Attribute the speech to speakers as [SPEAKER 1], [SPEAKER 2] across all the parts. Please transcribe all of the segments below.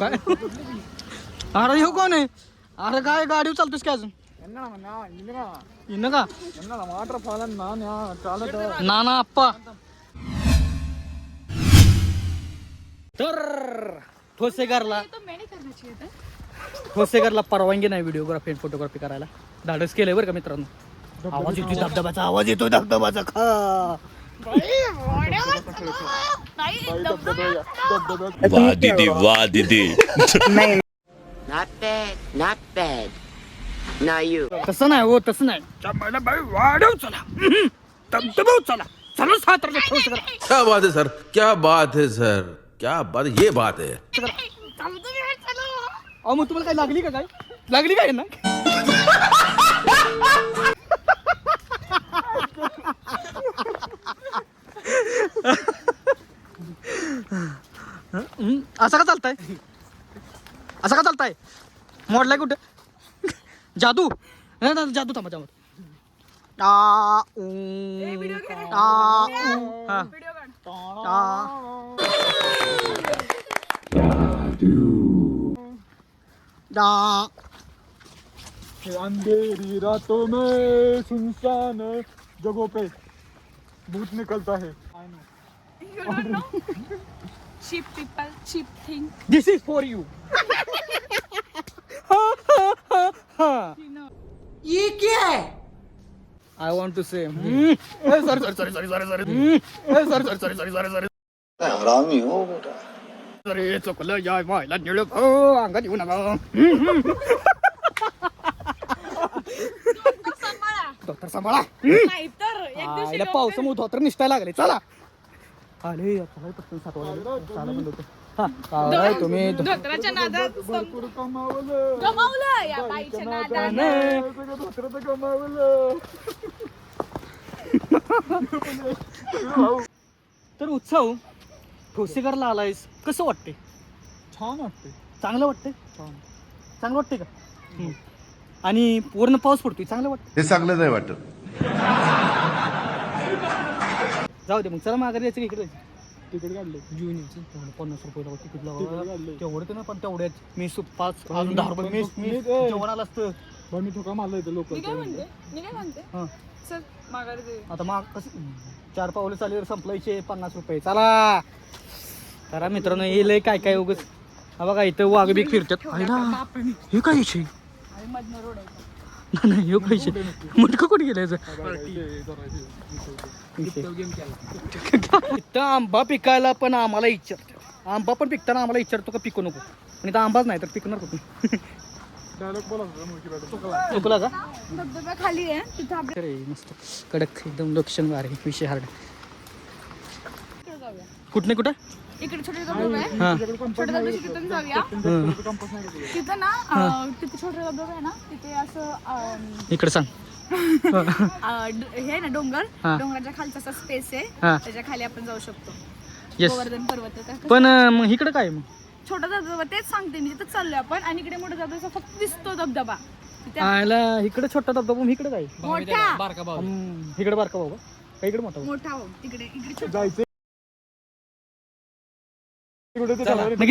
[SPEAKER 1] काय अरे ह्यो कोण आहे अरे काय गाडी चालतोस काय अजून इन्न का
[SPEAKER 2] వాటర్ ఫాల్ అన్నా చాలా
[SPEAKER 1] ना ना आप्पा तर ठोसेकरला
[SPEAKER 3] तो मैंने करना चाहिए था
[SPEAKER 1] ठोसेकरला परवानगी नाही व्हिडिओग्राफी आणि फोटोग्राफी करायला धाडस केलंय बरं का मित्रांनो आवाज येतोय धबधब्याचा आवाज येतोय धबधब्याचा खा
[SPEAKER 4] वाह दीदी वाह दीदी
[SPEAKER 5] Not bad, not bad. Now you.
[SPEAKER 1] तसं नाही हो तसं नाही बाई वाढव चला चला चला सात
[SPEAKER 4] क्या बात है सर? क्या बात है सर? क्या बात ये बात है।
[SPEAKER 1] अहो मग तुम्हाला काय लागली का काय लागली काय ना? हं? असं का चालताय असं का चालताय मोडलाय कुठं जादू नाही नाही, जादू थांबा थांबा टा ऊ, टा ऊ. हा. टा. टा.
[SPEAKER 2] अंधेरी रातों में सुनसान जगहों पे भूत निकलता है।
[SPEAKER 3] Cheap people, cheap thing.
[SPEAKER 1] This is for you
[SPEAKER 5] ये क्या है?
[SPEAKER 1] I want to say doctor
[SPEAKER 3] सांभाळा
[SPEAKER 1] आईला पावसामुळे धोतर निष्ठायला लागले. चला. आले चला पटकन. हा, तुम्ही
[SPEAKER 3] धोत्राच्या नादात सं-
[SPEAKER 2] कमावलं?
[SPEAKER 3] गमावलं या बाईच्या नादानं
[SPEAKER 2] सगळं धोत्राचं कमावलं.
[SPEAKER 1] तर उत्सव ठोसेकरला आलायस. कसं वाटते
[SPEAKER 2] छान वाटते
[SPEAKER 1] चांगलं वाटतंय? चांगलं वाटतंय का? हम्म. आणि पूर्ण पाऊस पडतोय. चांगलं वाटतं
[SPEAKER 6] हे चांगलं नाही वाटत.
[SPEAKER 1] जाऊ दे मग चला माघारी यायचं इकडे?
[SPEAKER 2] तिकीट काढले.
[SPEAKER 1] घेऊन यायचं तेवढं पन्नास रुपये लावा तिकीट लावा. तेवढं तर ना पण तेवढ्यात मी सुप पाच अजून दहा रुपये मेस
[SPEAKER 2] मी- ए.
[SPEAKER 1] जेवण आलं असतं.
[SPEAKER 2] पण मी ठोका मारला इथे लोक.
[SPEAKER 3] मी काय म्हणते? मी काय म्हणते?
[SPEAKER 1] हां.
[SPEAKER 3] चल माघारी
[SPEAKER 1] आता मग कसं चार पावलं चालेल संपलायचे पन्नास रुपये. चला. करा मित्रांनो हे लय काय काय उगच. हा बघा इथं वाघ बीक फिरतात. आईला हे काय विषय?
[SPEAKER 3] आणि मधनं रोड आहे.
[SPEAKER 1] नाही हे पैसे. मटकं कुठे गेलं याचं? इथं. आंबा पिकायला पण आम्हाला विचारतात आंबा पण पिकताना आम्हाला विचारतो का पिकू नको. आणि इथं आंबाच नाही तर पिकणार कुठून?
[SPEAKER 2] मुलगी
[SPEAKER 1] चुकला. का?
[SPEAKER 3] धबधबा खाली आहे. तिथं आपण
[SPEAKER 1] अरे मस्त. कडक एकदम लोकेशन भारी विषय हार्ड.
[SPEAKER 3] जाऊया
[SPEAKER 1] कुठने कुठं?
[SPEAKER 3] इकडे छोटे धबधबा आहे.
[SPEAKER 1] हां.
[SPEAKER 3] छोटे धबधबे तिथून जाऊया. तिथं ना अं, तिथे छोटे धबधबे आहे ना तिथे असं अं,
[SPEAKER 1] इकडे सांग.
[SPEAKER 3] अं, ड- हे आहे ना डोंगर?
[SPEAKER 1] हा.
[SPEAKER 3] डोंगराच्या खालचा असा स्पेस आहे.
[SPEAKER 1] हा.
[SPEAKER 3] त्याच्याखाली आपण जाऊ शकतो.
[SPEAKER 1] येस
[SPEAKER 3] गोवर्धन पर्वत आहे
[SPEAKER 1] पण अं, मग इकडं काय मग?
[SPEAKER 3] छोटा धबधबा तेच सांगते मी तिथं चाललोय आपण. आणि इकडे मोठा धबधबा फक्त दिसतो धबधबा. तिथे
[SPEAKER 1] आयला इकडे छोटा धबधबा मग इकडे काय?
[SPEAKER 3] मोठा.
[SPEAKER 1] हम्म, इकडे बारका बाबा का इकडे मोठा?
[SPEAKER 3] मोठा हो इकडे इकडे छोटा.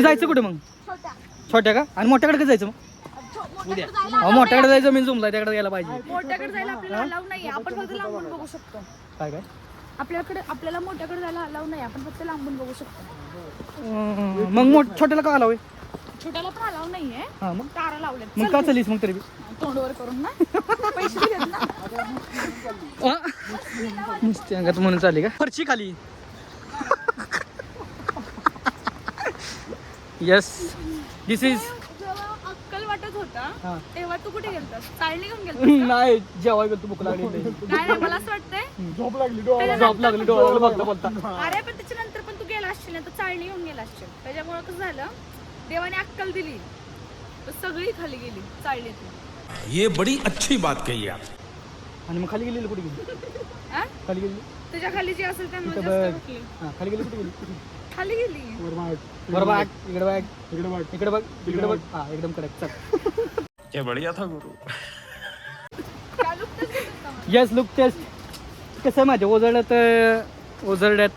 [SPEAKER 2] जायचं कुठे
[SPEAKER 1] मग?
[SPEAKER 3] छोटा.
[SPEAKER 1] छोट्या का? आणि मोठ्याकडे कधी जायचं मग?
[SPEAKER 3] छो- मोठ्याकडे जायला
[SPEAKER 1] अहो, मोठ्याकडे जायचं मी जुमला त्याकडे गेला पाहिजे.
[SPEAKER 3] मोठ्याकडे जायला आपल्याला अलाव नाही आपण फक्त लांबून बघू शकतो.
[SPEAKER 1] काय काय?
[SPEAKER 3] आपल्याकडे आपल्याला मोठ्याकडे जायला अलाव नाही आपण फक्त लांबून बघू शकतो.
[SPEAKER 1] अं, मग मोठ छोट्याला का आलावय
[SPEAKER 3] छोट्याला पण अलाव नाहीये.
[SPEAKER 1] हा मग?
[SPEAKER 3] तारा लावल्यात
[SPEAKER 1] मग का चालीस मग तरी बी?
[SPEAKER 3] तोंडवर करून ना. पैसे देत ना.
[SPEAKER 1] आ? नुसती अंगात म्हणून चालली का? फरची खाली. येस दिस इज
[SPEAKER 3] जेव्हा होता. तेव्हा तू कुठे गेलतास? चाळणी घेऊन गेलतास
[SPEAKER 1] नाही जेवाय गेलो भूक लागली
[SPEAKER 3] नाही नाही मला असं वाटतंय
[SPEAKER 2] झोप लागली डोळा
[SPEAKER 1] झोप लागली डोळ्याला बघता बोलता
[SPEAKER 3] अरे पण त्याच्यानंतर पण तू गेला असशील ना तर चाळणी घेऊन गेला असशील. त्याच्यामुळे कसं झालं देवाने अक्कल दिली. तर सगळी खाली गेली चाळणीतून.
[SPEAKER 4] ये बड़ी अच्छी बात कही आप।
[SPEAKER 1] आणि मग खाली गेलेली कुठे गेली?
[SPEAKER 3] हा?
[SPEAKER 1] खाली गेली
[SPEAKER 3] तुझ्या खाली जी असेल त्यांना
[SPEAKER 1] इथं
[SPEAKER 3] जास्त
[SPEAKER 1] बघ.
[SPEAKER 3] भेटली.
[SPEAKER 1] हा खाली गेली कुठे गेली?
[SPEAKER 3] खाली गेली.
[SPEAKER 2] वर
[SPEAKER 1] बघ इकडे बघ
[SPEAKER 2] इकडे बघ
[SPEAKER 1] इकडे बघ इकडे बघ. हा एकदम कडक चल.
[SPEAKER 4] क्या बढ़िया था गुरु.
[SPEAKER 1] येस लुक टेस्ट कसं आहे माझ्या ओझरड्यात अं, ओझरड्यात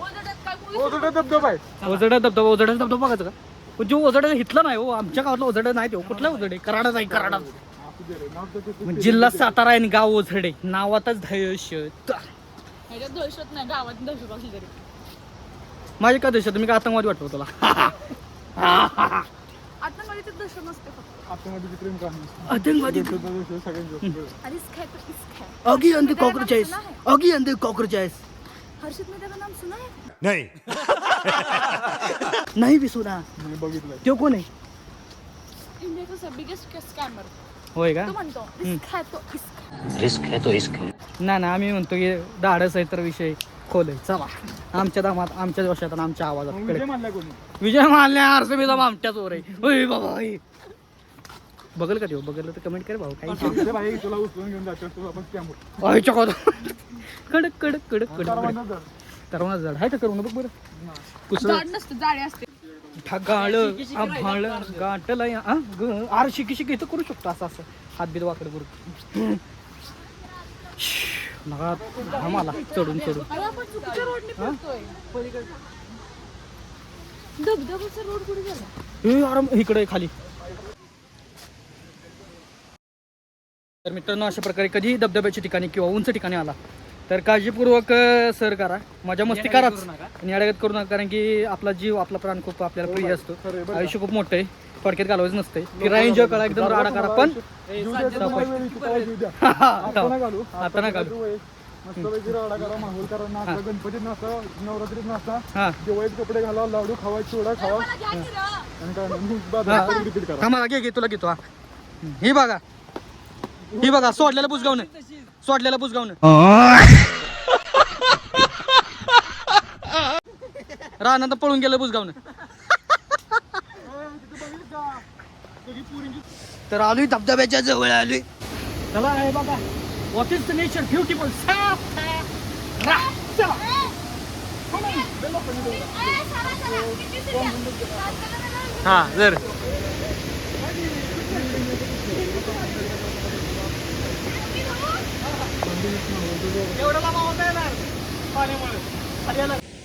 [SPEAKER 3] ओझरड्यात काय
[SPEAKER 2] ओ,
[SPEAKER 3] बोलू
[SPEAKER 2] तिथे धबधबा आहे.
[SPEAKER 1] धबधबा ओझरड्यात धबधबा बघायचं का? जो ओझड हितला नाही हो. आमच्या गावातला ओझड नाही तो. कुठला ओझड आहे? कराडा नाही कराडा. जिल्हा सातारा आहे आणि गाव ओझडे. नावातच
[SPEAKER 3] नाही गावात दहशत असली तरी.
[SPEAKER 1] माझी का दहशत मी का आतंकवादी वाटतो तुला
[SPEAKER 3] आतंकवादीची दहशत नसते फक्त.
[SPEAKER 2] आतमध्ये ती प्रेम कहाणी
[SPEAKER 1] आतंकवादी
[SPEAKER 2] देशाचा देश सगळ्यांचं
[SPEAKER 3] आणि इसका है तो इसका है
[SPEAKER 1] अगी अंदर? अगी अंदर कॉकरोचेस
[SPEAKER 3] हर्षित मेहता का नाम सुना है
[SPEAKER 6] नहीं.
[SPEAKER 1] नाही बी सुना.
[SPEAKER 2] मी बघितलंय.
[SPEAKER 1] तो कोण आहे?
[SPEAKER 3] बिगेस्ट स्कॅमर
[SPEAKER 1] होय का?
[SPEAKER 3] तो म्हणतो रिस्क है तो इसका
[SPEAKER 7] रिस्क है तो है
[SPEAKER 1] ना ना आम्ही म्हणतो की धाडस आहे तर विषय. खोल आहे चला. आमच्या दामात आमच्या जोशात आणि आमच्या आवाजात. कडे
[SPEAKER 2] विजय मानलाय कोणी?
[SPEAKER 1] विजय मारल्या आरसीबीचा आमच्या चोर आहे. बाबा. बघल का देऊ बघल तर कमेंट कर भाऊ काही
[SPEAKER 2] अरे भाई तुला उचलून घेऊन जातो तुला आपण स्कॅम
[SPEAKER 1] आयच्या कॉल कडक कडक कडक कडक करवना झाड आहे का करू बघ बरं? कुसळ
[SPEAKER 3] जाड नसते जाळे असते.
[SPEAKER 1] ढगाळ आभाळ गाठला या आ, ग- आर शिकी शिकी इथं करू शकतो असं असं. हात बीत वाकडे करू. नका चढून चढून. हे? आराम इकडे खाली. तर मित्रांनो अशा प्रकारे कधी धबधब्याच्या ठिकाणी किंवा उंच ठिकाणी आला तर काळजीपूर्वक सर करा. मजा मस्ती कराच. आणि अडगत करू नका कारण की आपला जीव आपला प्राण खूप आपल्याला प्रिय असतो. आयुष्य खूप मोठं आहे. थोडक्यात घालवायचं नसतंय. फिरा एन्जॉय करा एकदम राडा करा. पण
[SPEAKER 2] आता ना घालू.
[SPEAKER 1] आता ना घालू.
[SPEAKER 2] मस्तपैकी राडा करा माहोल करा नाचा गणपतीत नाचा नवरात्रीत नाचा
[SPEAKER 1] हा.
[SPEAKER 2] दिवाळीत कपडे घाला लाडू खावा चिवडा खावा. आणि काय नाही बाजार रिपीट करा.
[SPEAKER 1] हा मला घे घे तुला घेतो हा. ही बघा. ही बघा सोडलेलं सोडलेलं रानात पळून गेलं बुजगावनं तर आलोय धबधब्याच्या जवळ आलोय. चला आहे बघा. What is the nature beautiful हा जर.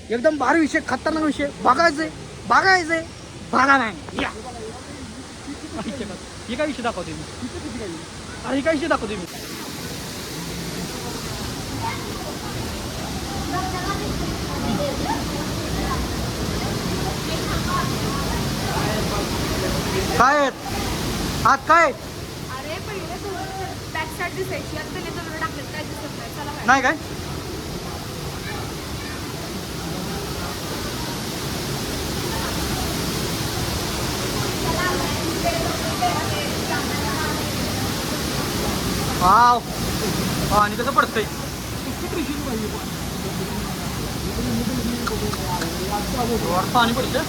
[SPEAKER 1] एकदम भारी विषय खतरनाक विषय. बघायचंय. बघायचंय. बघा नाही. या. ही काय विषय दाखवते मी अरे ही काय विषय दाखवते मी काय आहेत? आत काय आहेत?
[SPEAKER 3] अरे पहिले बॅक साईड दिसायची आता त्याने टाकलेत काय दिसत नाही चला बाहेर.
[SPEAKER 1] नाही काय वाव पाणी कसं पडतंय पाणी पडतं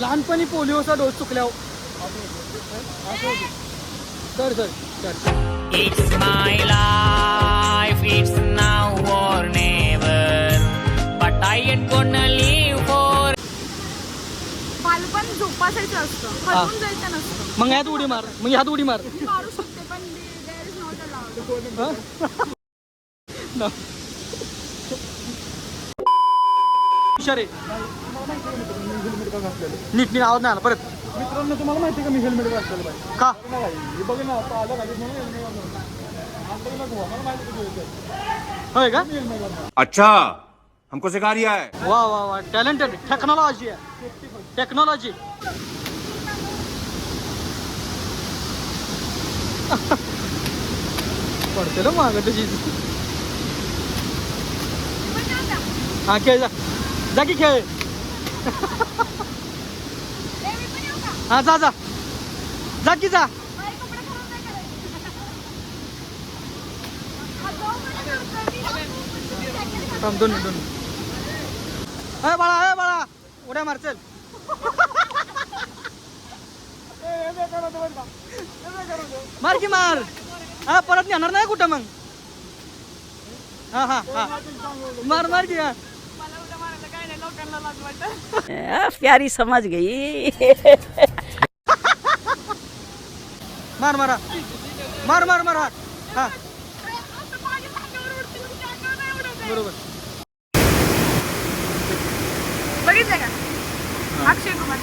[SPEAKER 1] लहानपणी पोलिओचा डोस चुकल्या sir sir sir
[SPEAKER 8] it's my life it's now or never but I ain't gonna live
[SPEAKER 3] बालपण झोपासायचं असतं हलवून जायचं नसतं.
[SPEAKER 1] मग ह्यात उडी मार. मग ह्यात उडी मार.
[SPEAKER 3] मी मारू शकते पण there is not allowed
[SPEAKER 1] No. हुशार आहे. नीट नीट आवाज़ नाही आला. परत.
[SPEAKER 2] मित्रांनो तुम्हाला माहिती आहे का मी हेल्मेट घातलेलं पाहिजे
[SPEAKER 1] का?
[SPEAKER 2] हे बघ ना आता आलं म्हणून helmet घालून. आता मला माहिती आहे
[SPEAKER 1] होय का?
[SPEAKER 2] helmet घालून.
[SPEAKER 6] अच्छा हमको सिखा रिया है।
[SPEAKER 1] वा वा वा. टॅलेंटेड टेक्नॉलॉजी आहे. टेक्नॉलॉजी पडते ना माग तशीच. हा खेळ जा. जा की खेळ. हा जा जा. जा की जा. थांब दोन दोन अरे बाळा अरे बाळा. उड्या मारचेल. मार की मार. हा परत नेणार नाही कुठं मग? हा हा हा. मार मार की हा.
[SPEAKER 9] प्यारी समझ गई.
[SPEAKER 1] मार मारा मार मार मार हा. हा. बरोबर.
[SPEAKER 3] बघितलं का? अक्षय कुमार.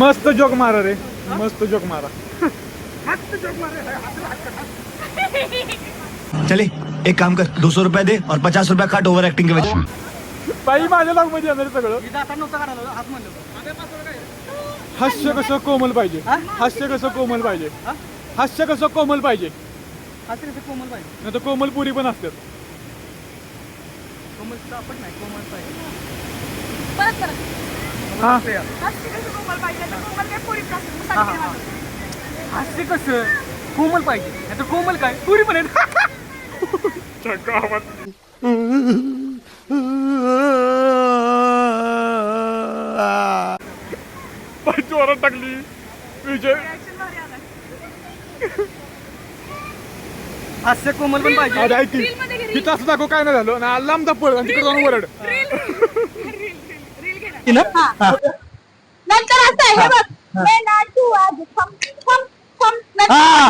[SPEAKER 2] मस्त जोक मारा रे. मस्त जोक मारा.
[SPEAKER 7] चले एक काम कर. दो सौ रुपया दे और पचास रुपया काट ओवर एक्टिंग के वजह
[SPEAKER 2] ताई माझ्या लॉगमध्ये येणार सगळं. हास्य कसं कोमल पाहिजे?
[SPEAKER 1] हा?
[SPEAKER 2] हास्य कसं कोमल पाहिजे?
[SPEAKER 1] हा?
[SPEAKER 2] हास्य कसं कोमल पाहिजे?
[SPEAKER 1] कसं कोमल पाहिजे.
[SPEAKER 2] नाही तर कोमल पुरी पण असतात.
[SPEAKER 1] कोमल नाही कोमल पाहिजे.
[SPEAKER 3] परत परत.
[SPEAKER 2] हा.
[SPEAKER 3] हास्य कसं कोमल पाहिजे? तर कोमल काय पोरीत असेल मग
[SPEAKER 1] हा,
[SPEAKER 3] सांगते
[SPEAKER 1] हा,
[SPEAKER 3] मला.
[SPEAKER 1] हास्य कसं? कोमल पाहिजे. नाही तर कोमल काय? पुरी पण आहे
[SPEAKER 2] जोरात टाकली. विजय.
[SPEAKER 3] Reaction भारी आलाय.
[SPEAKER 1] हास्य कोमल पण पाहिजे.
[SPEAKER 2] ऐक. तिथं असं दाखव काय नाही झालं. ना लांब दाखव आणि तिकडे जाऊन वरड.
[SPEAKER 3] रील रील रील घे ना.
[SPEAKER 10] नंतर असं आहे हे बघ. मैं नाचू आज. थम थम थम नंतर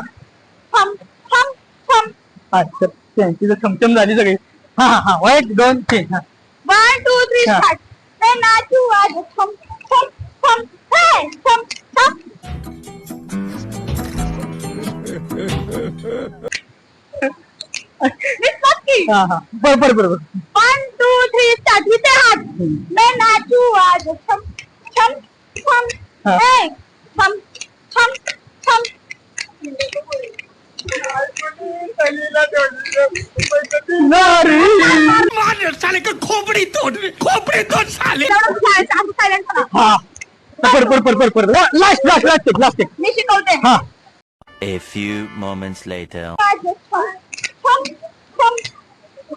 [SPEAKER 10] थम थम थम
[SPEAKER 1] तिचं चमचम झाली सगळी. हा हा हा. एक दोन तीन हा.
[SPEAKER 10] वन टू थ्री
[SPEAKER 1] हा.
[SPEAKER 10] स्टार्ट मैं नाचू आज. थम थम थम हे थम थम की
[SPEAKER 1] बरोबर हा
[SPEAKER 10] वन टू थ्री साठी ते हात. मैं नाचू आज.
[SPEAKER 1] छम छम छम. छम छम छम. Last
[SPEAKER 10] last last
[SPEAKER 1] last
[SPEAKER 7] A few moments later.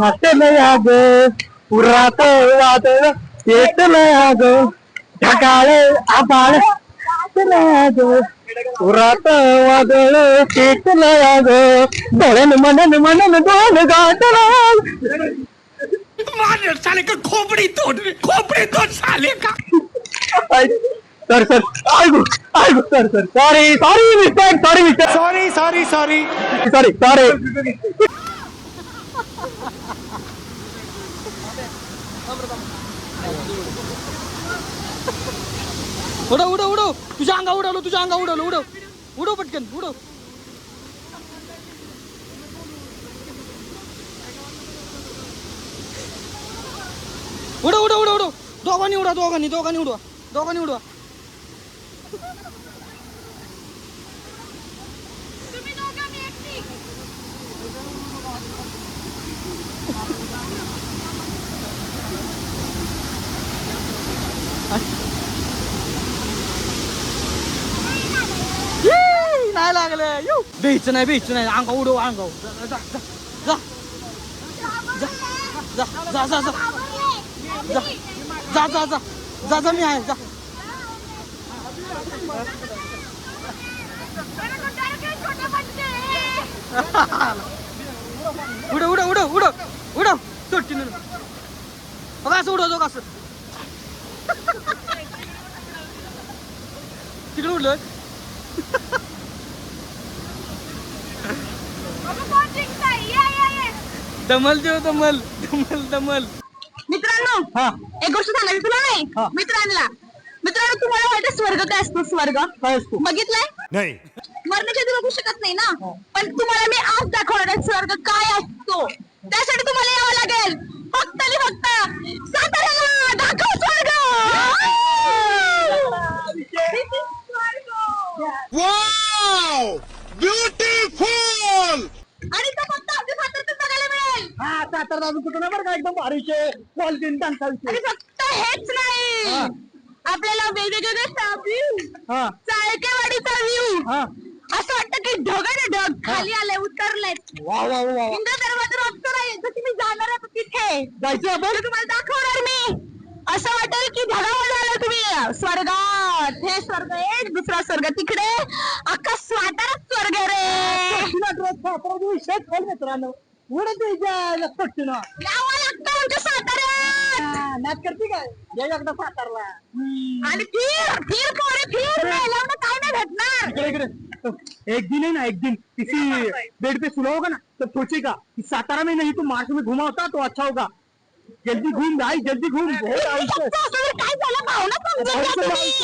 [SPEAKER 1] नाते में आ गए उड़ाते उड़ाते पेट में आ गए ढकाले अपाले sir sir iGo sir sir sorry sorry mistake sorry sorry sorry sorry sorry sorry उडव उडव उडव. तुझ्या अंगा उडवलं तुझ्या अंगा उडवलं. उडव. उडव पटकन उडव. उडव उडव उडव उडव. दोघांनी उडवा दोघांनी दोघांनी उडवा. दोघांनी उडवा
[SPEAKER 3] तुम्ही दोघं मी एकटी
[SPEAKER 1] यी, नाही लागलं यू बेच नाही बेच नाही अंगा उडव अंगा जा जा जा जा जा जा जा जा जा जा जा जा जा मी आहे जा
[SPEAKER 3] छोटे बच्चे
[SPEAKER 1] उडव उडव उडव उडव उडव चोटकीनं बघा असं उडव बघा असं तिकडे उडलं
[SPEAKER 3] अगं कोण जिंकताय ये ये ये
[SPEAKER 1] दमल देव दमल दमल दमल.
[SPEAKER 10] मित्रांनो
[SPEAKER 1] हा.
[SPEAKER 10] एक गोष्ट सांगायची तुला
[SPEAKER 1] हा.
[SPEAKER 10] नाही मित्रांना. मित्रांनो तुम्हाला माहिती स्वर्ग काय असतो स्वर्ग?
[SPEAKER 1] काय असतो?
[SPEAKER 10] बघितलंय?
[SPEAKER 7] नहीं.
[SPEAKER 10] मरण्याच्या आधी बघू शकत नाही ना? पण तुम्हाला मी आज दाखवणार आहे स्वर्ग काय असतो. त्यासाठी तुम्हाला यावं लागेल. फक्त आणि फक्त साताऱ्याला दाखव स्वर्ग! आणि तो फक्त आमच्या साताऱ्यातच बघायला मिळेल
[SPEAKER 1] सातारा अजून कुठं नाही बरं का? एकदम भारीचे क्वालिटी त्यांचा
[SPEAKER 10] आणि फक्त हेच नाही.
[SPEAKER 1] हा.
[SPEAKER 10] आपल्याला वेगवेगळे
[SPEAKER 1] हा.
[SPEAKER 10] चाळकेवाडीचा व्ह्यू
[SPEAKER 1] हा.
[SPEAKER 10] असं वाटतं की ढग आहे ना ढग. खाली आले उतरले
[SPEAKER 11] वा वा वा वा.
[SPEAKER 10] इंद्र दरवाजा रस्ता नाही तर तुम्ही जाणार आहे तिथे.
[SPEAKER 11] जायचं आपण?
[SPEAKER 10] तुम्हाला दाखवणार मी. असं वाटेल की ढगामध्ये आलं तुम्ही. स्वर्गात. हे स्वर्ग आहे दुसरा स्वर्ग तिकडे. अख्खा स्वाटाच स्वर्ग रे.
[SPEAKER 11] विषय खोल मित्रांनो. उडत लक्षात ना
[SPEAKER 10] यावं लागतं साताऱ्यात.
[SPEAKER 11] नाच करते काय? या एकदा सातारला.
[SPEAKER 10] आणि फिर फिर पोरे फिर मेल्यावर काय नाही भेटणार.
[SPEAKER 11] इकडे इकडे. एक दिन है ना एक दिन. किसी बेड पे सुना होगा ना तो सोचेगा कि? सातारा में नहीं तो मार्च में घुमा होता तो अच्छा होगा. जल्दी घूम भाई जल्दी घूम.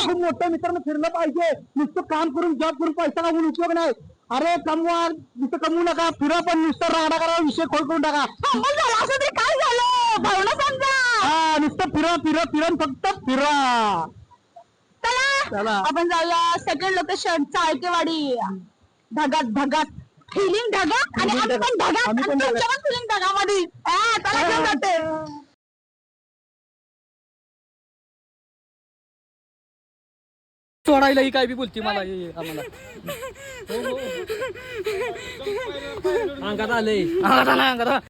[SPEAKER 11] खूप मोठं मित्रांनो फिरलं पाहिजे. नुसतं काम करून जॉब करून पैसा कमवून उपयोग नाही. अरे कमवा नुसतं कमवू नका फिरा पण नुसतं राडा करा विषय खोल करून टाका.
[SPEAKER 10] झालं असं तरी काय झालं? भावना समजा.
[SPEAKER 11] हा नुसतं फिरा फिरा फिरा आणि फक्त फिरा.
[SPEAKER 10] चला
[SPEAKER 11] चला.
[SPEAKER 10] आपण जाऊया सेकंड लोकेशन चाळकेवाडी ढगात ढगात. फिलिंग ढगात आणि आम्ही पण ढगात.
[SPEAKER 11] आम्ही पण ढगात.
[SPEAKER 10] फिलिंग ढगामध्ये. हा, चला घेऊन जाते.
[SPEAKER 11] सोडायला ही काय बी बोलती मला हे- हे आम्हाला अंगात आलंय अंगात आलं अंगात आलं.